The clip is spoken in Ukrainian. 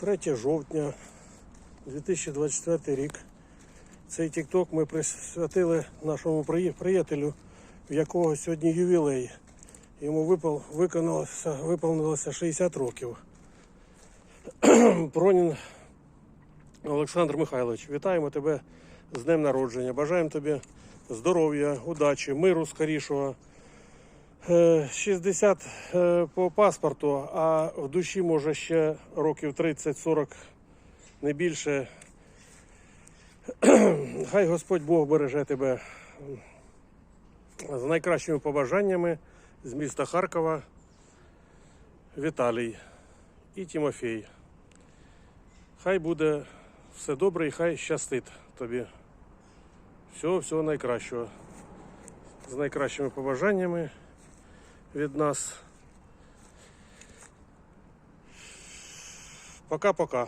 3 жовтня 2024 рік. Цей тікток ми присвятили нашому приятелю, в якого сьогодні ювілей. Йому випал, виконалося, виповнилося 60 років. Пронін Олександр Михайлович, вітаємо тебе з днем народження. Бажаємо тобі здоров'я, удачі, миру скорішого. Е, 60 е, по паспорту, а в душі може ще років 30-40, не більше. Хай Господь Бог береже тебе з найкращими побажаннями з міста Харкова. Віталій і Тимофій. Хай буде все добре і хай щастить тобі. Всього, всього найкращого. З найкращими побажаннями від нас. Пока-пока.